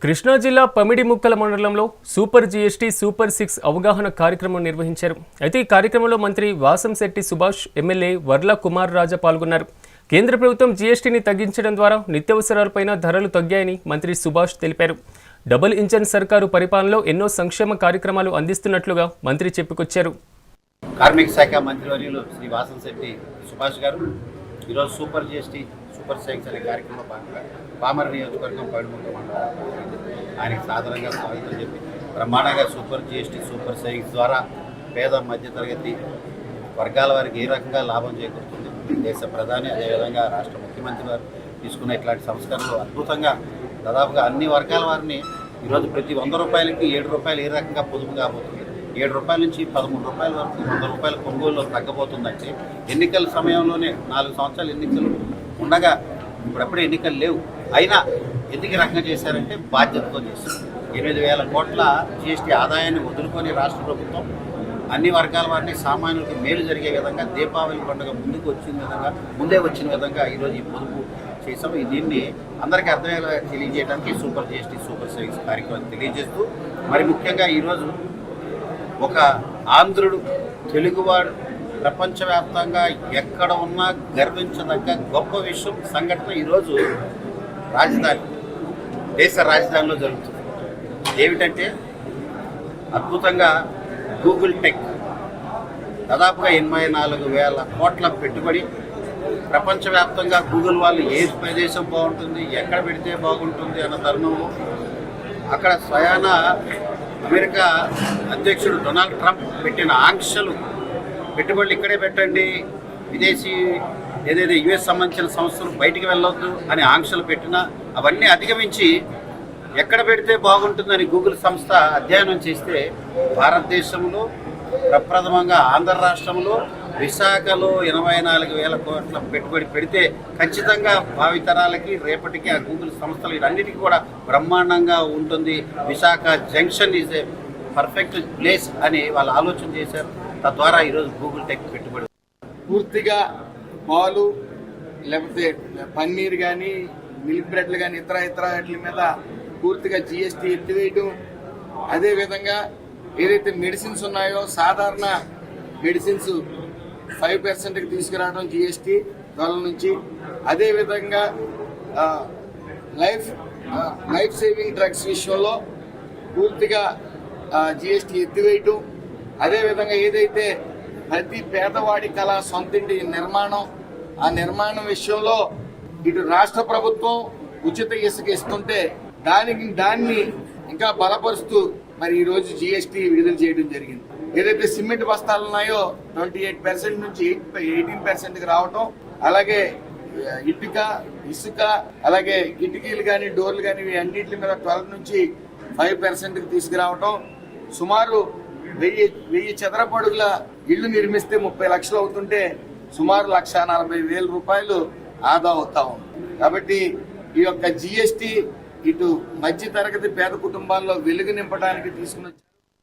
కృష్ణా జిల్లా పమిడి ముక్కల మండలంలో సూపర్ జీఎస్టీ సూపర్ సిక్స్ అవగాహన కార్యక్రమం నిర్వహించారు. అయితే ఈ కార్యక్రమంలో మంత్రి వాసంశెట్టి సుభాష్ ఎమ్మెల్యే వర్ల కుమార్ రాజా పాల్గొన్నారు. కేంద్ర ప్రభుత్వం జీఎస్టీని తగ్గించడం ద్వారా నిత్యావసరాలపైన ధరలు తగ్గాయని మంత్రి సుభాష్ తెలిపారు. డబుల్ ఇంజన్ సర్కారు పరిపాలనలో ఎన్నో సంక్షేమ కార్యక్రమాలు అందిస్తున్నట్లుగా మంత్రి చెప్పుకొచ్చారు. కార్మిక శాఖ మంత్రివర్యులు శ్రీ వాసంశెట్టి సుభాష్ గారు ఈరోజు సూపర్ జీఎస్టీ సూపర్ సైన్స్ అనే కార్యక్రమంలో భాగంగా పామర నియోజకవర్గం పైడుముక్క మండలం ఆయనకి సాధారణంగా స్వాగతం చెప్పి బ్రహ్మాండంగా సూపర్ జిఎస్టీ సూపర్ సైన్స్ ద్వారా పేద మధ్యతరగతి వర్గాల వారికి ఏ రకంగా లాభం చేకూరుతుంది? దేశ ప్రధాని అదేవిధంగా రాష్ట్ర ముఖ్యమంత్రి వారు తీసుకున్న ఇట్లాంటి సంస్కరణలు అద్భుతంగా దాదాపుగా అన్ని వర్గాల వారిని ఈరోజు ప్రతి వంద రూపాయలకి ఏడు రూపాయలు ఏ రకంగా పొదుపు కాబోతుంది? ఏడు రూపాయల నుంచి పదమూడు రూపాయల వరకు వంద రూపాయల కొనుగోలు తగ్గబోతుందంటే ఎన్నికల సమయంలోనే నాలుగు సంవత్సరాలు ఎన్నికలు ఉండగా ఇప్పుడప్పుడే ఎన్నికలు లేవు. అయినా ఎందుకు రకంగా చేశారంటే బాధ్యతతో చేశారు. ఎనిమిది వేల కోట్ల జిఎస్టీ ఆదాయాన్ని వదులుకొని రాష్ట్ర ప్రభుత్వం అన్ని వర్గాల వారిని సామాన్యులకు మేలు జరిగే విధంగా దీపావళి పండుగ ముందుకు వచ్చిన విధంగా ముందే వచ్చిన విధంగా ఈరోజు ఈ పొదుపు చేసాము దీన్ని అందరికీ అర్థమయ్యేలా తెలియజేయడానికి సూపర్ జిఎస్టీ సూపర్ సర్వీస్ కార్యక్రమం తెలియజేస్తూ మరి ముఖ్యంగా ఈరోజు ఒక ఆంధ్రుడు తెలుగువాడు ప్రపంచవ్యాప్తంగా ఎక్కడ ఉన్నా గర్వించదగ్గ గొప్ప విషయం సంఘటన ఈరోజు రాజధాని దేశ రాజధానిలో జరుగుతుంది. ఏమిటంటే అద్భుతంగా గూగుల్ టెక్ దాదాపుగా ఎనభై నాలుగు వేల కోట్ల పెట్టుబడి ప్రపంచవ్యాప్తంగా గూగుల్ వాళ్ళు ఏ ప్రదేశం బాగుంటుంది ఎక్కడ పెడితే బాగుంటుంది అన్న తరుణంలో అక్కడ స్వయాన అమెరికా అధ్యక్షుడు డొనాల్డ్ ట్రంప్ పెట్టిన ఆంక్షలు పెట్టుబడులు ఇక్కడే పెట్టండి. విదేశీ ఏదైతే యుఎస్ సంబంధించిన సంస్థలు బయటికి వెళ్ళొద్దు అని ఆంక్షలు పెట్టినా అవన్నీ అధిగమించి ఎక్కడ పెడితే బాగుంటుందని గూగుల్ సంస్థ అధ్యయనం చేస్తే భారతదేశంలో ప్రప్రథమంగా ఆంధ్ర రాష్ట్రంలో విశాఖలో ఎనభై నాలుగు వేల కోట్ల పెట్టుబడి పెడితే ఖచ్చితంగా భావితరాలకి రేపటికి ఆ గూగుల్ సంస్థలు ఇవన్నిటికీ కూడా బ్రహ్మాండంగా ఉంటుంది. Visakha junction is a perfect place అని వాళ్ళు ఆలోచన చేశారు. తద్వారా ఈరోజు గూగుల్ టెక్ పెట్టుబడి పూర్తిగా పాలు లేకపోతే పన్నీర్ కానీ మిల్క్ బ్రెడ్లు కానీ ఇతర ఇతర వాటి మీద పూర్తిగా జిఎస్టీ ఎత్తివేయటం. అదేవిధంగా ఏదైతే మెడిసిన్స్ ఉన్నాయో సాధారణ మెడిసిన్స్ ఫైవ్ పర్సెంట్కి తీసుకురావడం జిఎస్టీ డాలర్ నుంచి. అదేవిధంగా లైఫ్ లైఫ్ సేవింగ్ డ్రగ్స్ విషయంలో పూర్తిగా జిఎస్టీ ఎత్తివేయటం. అదేవిధంగా ఏదైతే ప్రతి పేదవాడి కళ సొంతింటి నిర్మాణం ఆ నిర్మాణం విషయంలో ఇటు రాష్ట్ర ప్రభుత్వం ఉచిత ఇసుక ఇస్తుంటే దానికి దాన్ని ఇంకా బలపరుస్తూ మరి ఈరోజు జిఎస్టీ విడుదల చేయడం జరిగింది. ఏదైతే సిమెంట్ బస్తాలు ఉన్నాయో ట్వంటీ ఎయిట్ పర్సెంట్ నుంచి ఎయిట్ ఎయిటీన్ పర్సెంట్కి రావటం అలాగే ఇటుక ఇసుక అలాగే కిటికీలు కానీ డోర్లు కానీ అన్నింటి మీద ట్వెల్వ్ నుంచి ఫైవ్ పర్సెంట్కి తీసుకురావటం. సుమారు వెయ్యి వెయ్యి చదరపడుగుల ఇల్లు నిర్మిస్తే ముప్పై లక్షలు అవుతుంటే సుమారు లక్ష నలభై వేల రూపాయలు ఆదా అవుతా ఉంది. కాబట్టి ఈ యొక్క జిఎస్టి ఇటు మధ్య తరగతి పేద కుటుంబాల్లో వెలుగు నింపడానికి తీసుకున్న